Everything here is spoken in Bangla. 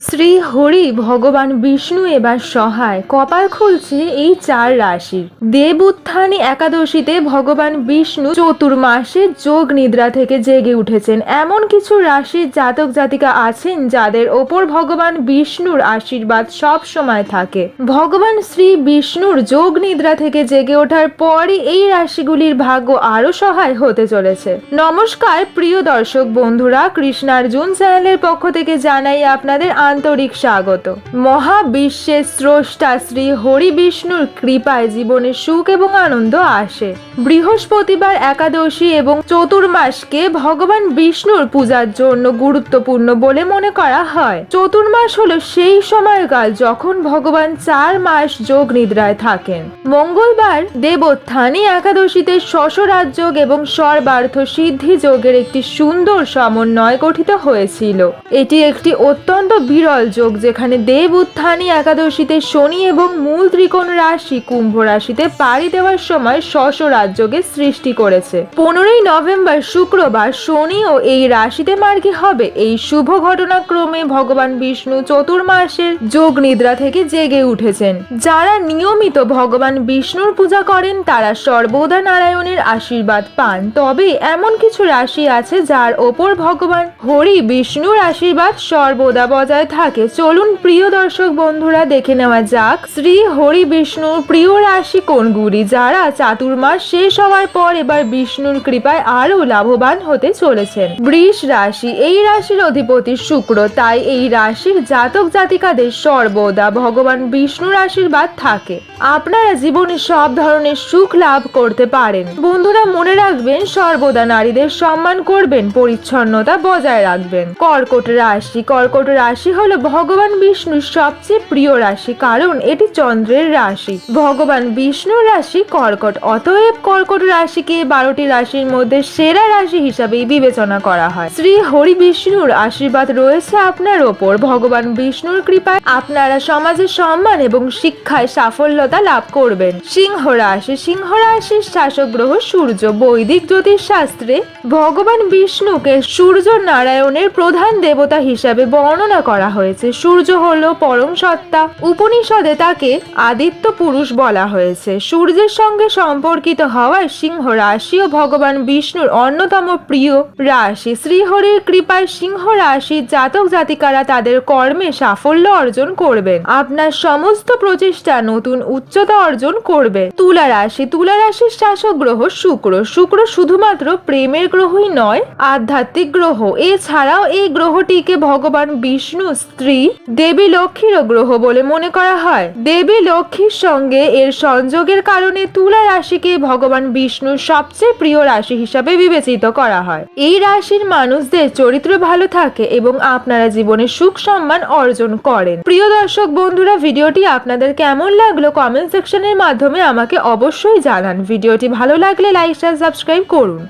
শ্রী হরি ভগবান বিষ্ণু এবার সহায়। কপাল খুলছে এই চার রাশির। দেব উত্থানী একাদশীতে ভগবান বিষ্ণু চতুর্মাসে যোগ নিদ্রা থেকে জেগে উঠেছেন। এমন কিছু রাশির জাতক জাতিকা আছেন যাদের ওপর ভগবান বিষ্ণুর আশীর্বাদ সব সময় থাকে। ভগবান শ্রী বিষ্ণুর যোগ নিদ্রা থেকে জেগে ওঠার পরই এই রাশিগুলির ভাগ্য আরও সহায় হতে চলেছে। নমস্কার, প্রিয় দর্শক বন্ধুরা, কৃষ্ণার্জুন চ্যানেলের পক্ষ থেকে জানাই আপনাদের আন্তরিক স্বাগত মহাবিশ্বের স্রষ্টা শ্রী হরি বিষ্ণুর কৃপায় জীবনে সুখ এবং আনন্দ আসে। বৃহস্পতিবার একাদশী এবং চতুর্মাসকে ভগবান বিষ্ণুর পূজার জন্য গুরুত্বপূর্ণ বলে মনে করা হয়। চতুর্মাস হলো সেই সময়কাল যখন ভগবান চার মাস যোগ নিদ্রায় থাকেন। মঙ্গলবার দেবোত্থানী একাদশীতে শশরাজ যোগ এবং সর্বার্থ সিদ্ধি যোগের একটি সুন্দর সমন্বয় গঠিত হয়েছিল। এটি একটি অত্যন্ত বিরল যোগ যেখানে দেব উত্থানী একাদশীতে শনি এবং মূল ত্রিকোণ রাশি কুম্ভ রাশিতে পাড়ি দেওয়ার সময় শশ রাজযোগের সৃষ্টি করেছে। পনেরোই নভেম্বর শুক্রবার শনি ও এই রাশিতে মার্গী হবে। এই শুভ ঘটনাক্রমে ভগবান বিষ্ণু চতুর্মাসের যোগ নিদ্রা থেকে জেগে উঠেছেন। যারা নিয়মিত ভগবান বিষ্ণুর পূজা করেন, তারা সর্বদা নারায়ণের আশীর্বাদ পান। তবে এমন কিছু রাশি আছে যার ওপর ভগবান হরি বিষ্ণুর আশীর্বাদ সর্বদা বজায় থাকে। চলুন প্রিয় দর্শক বন্ধুরা, দেখে নেওয়া যাক শ্রী হরি বিষ্ণুর প্রিয় রাশি কোনগুলি, যারা চাতুর্মাস শেষ হওয়ার পর এবার বিষ্ণুর কৃপায় আরও লাভবান হতে চলেছেন। বৃষ রাশি, এই রাশির অধিপতি শুক্র, তাই এই রাশির জাতক জাতিকাদের সর্বদা ভগবান বিষ্ণুর আশীর্বাদ থাকে। আপনারা জীবনে সব ধরনের সুখ লাভ করতে পারেন। বন্ধুরা, মনে রাখবেন, সর্বদা নারীদের সম্মান করবেন, পরিচ্ছন্নতা বজায় রাখবেন। কর্কট রাশি কর্কট রাশি হলো ভগবান বিষ্ণুর সবচেয়ে প্রিয় রাশি, কারণ এটি চন্দ্রের রাশি। ভগবান বিষ্ণুর রাশি কর্কট, অতএব কর্কট রাশিকে বারোটি রাশির মধ্যে সেরা রাশি হিসাবেই বিবেচনা করা হয়। শ্রী হরি বিষ্ণুর আশীর্বাদ রয়েছে আপনার ওপর। ভগবান বিষ্ণুর কৃপায় আপনারা সমাজের সম্মান এবং শিক্ষায় সাফল্যতা লাভ করবেন। সিংহ রাশি, সিংহ রাশির শাসক গ্রহ সূর্য, বৈদিক জ্যোতিষ শাস্ত্রে ভগবান বিষ্ণুকে সূর্য নারায়ণের প্রধান দেবতা হিসাবে বর্ণনা করা হয়েছে। সূর্য হল পরম সত্তা। উপনিষদে তাকে আদিত্য পুরুষ বলা হয়েছে। সূর্যের সঙ্গে সম্পর্কিত হওয়ায় সিংহ রাশি ও ভগবান বিষ্ণুর অন্যতম প্রিয় রাশি। শ্রীহরির কৃপায় সিংহ রাশির জাতক জাতিকারা তাদের কর্মে সাফল্য অর্জন করবেন। আপনার সমস্ত প্রচেষ্টা নতুন উচ্চতা অর্জন করবে। তুলা রাশি, তুলা রাশির শাসক গ্রহ শুক্র। শুক্র শুধুমাত্র প্রেমের গ্রহই নয়, আধ্যাত্মিক গ্রহ। এছাড়াও এই গ্রহটিকে ভগবান বিষ্ণু স্ত্রী দেবী লক্ষ্মীরও গ্রহ বলে মনে করা হয়। দেবী লক্ষ্মীর সঙ্গে এর সংযোগের কারণে তুলা রাশিকে ভগবান বিষ্ণুর সবচেয়ে প্রিয় রাশি হিসাবে বিবেচিত করা হয়। এই রাশির মানুষদের চরিত্র ভালো থাকে এবং আপনারা জীবনে সুখ সম্মান অর্জন করেন। প্রিয় দর্শক বন্ধুরা, ভিডিওটি আপনাদের কেমন লাগল কমেন্ট সেকশনের মাধ্যমে আমাকে অবশ্যই জানান। ভিডিওটি ভালো লাগলে লাইক শেয়ার সাবস্ক্রাইব করুন।